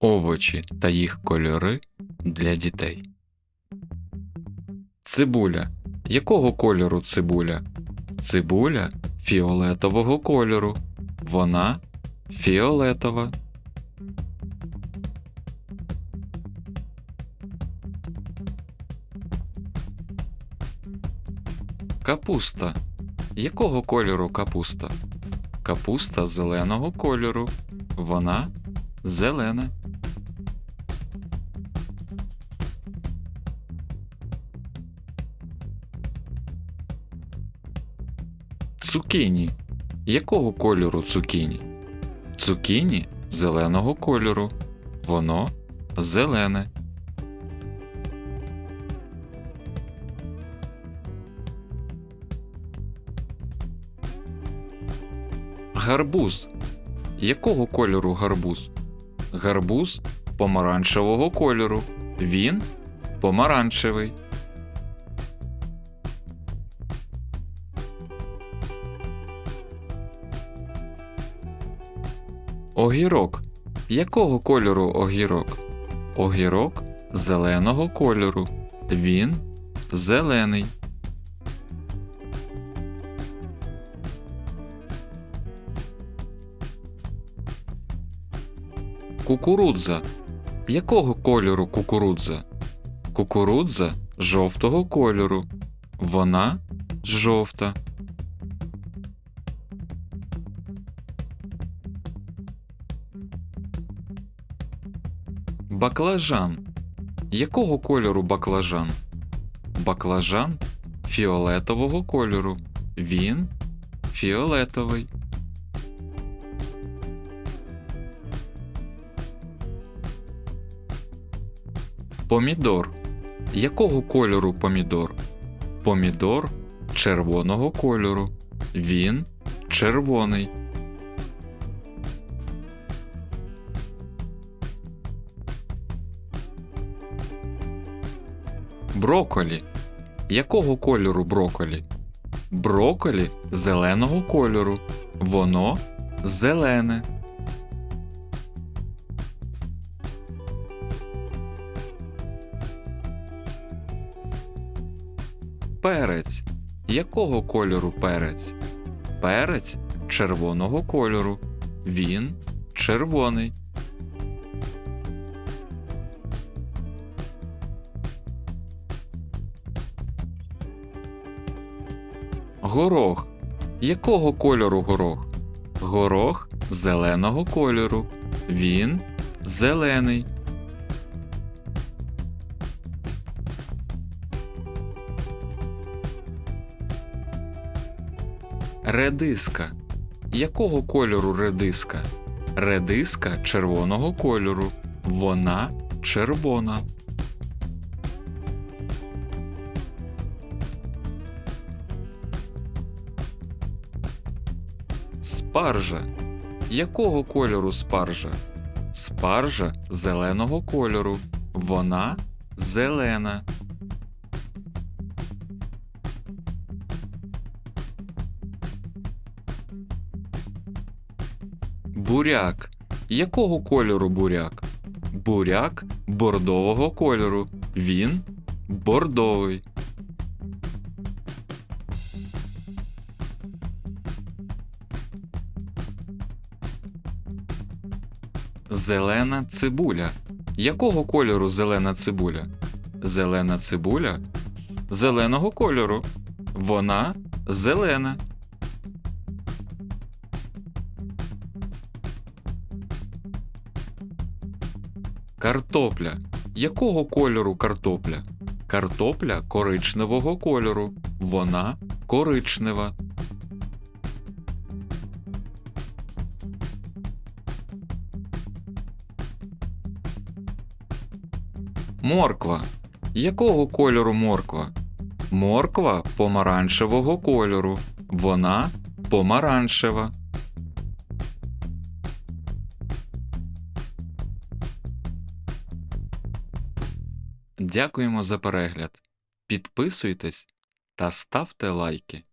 овочі та їх кольори для дітей. Цибуля. Якого кольору цибуля? Цибуля фіолетового кольору. Вона фіолетова. Капуста. Якого кольору капуста? Капуста зеленого кольору. Вона зелена. Цукіні. Якого кольору цукіні? Цукіні зеленого кольору. Воно зелене. Гарбуз. Якого кольору гарбуз? Гарбуз помаранчевого кольору. Він помаранчевий. Огірок. Якого кольору огірок? Огірок зеленого кольору. Він зелений. Кукурудза. Якого кольору кукурудза? Кукурудза жовтого кольору. Вона жовта. Баклажан. Якого кольору баклажан? Баклажан фіолетового кольору. Він фіолетовий. Помідор. Якого кольору помідор? Помідор червоного кольору. Він червоний. Броколі. Якого кольору броколі? Броколі зеленого кольору. Воно зелене. Перець. Якого кольору перець? Перець червоного кольору. Він червоний. Горох. Якого кольору горох? Горох зеленого кольору. Він зелений. Редиска. Якого кольору редиска? Редиска червоного кольору. Вона червона. Спаржа. Якого кольору спаржа? Спаржа зеленого кольору. Вона зелена. Буряк. Якого кольору буряк? Буряк бордового кольору. Він бордовий. Зелена цибуля. Якого кольору зелена цибуля? Зелена цибуля зеленого кольору. Вона зелена. Картопля. Якого кольору картопля? Картопля коричневого кольору. Вона коричнева. Морква. Якого кольору морква? Морква помаранчевого кольору. Вона помаранчева. Дякуємо за перегляд. Підписуйтесь та ставте лайки.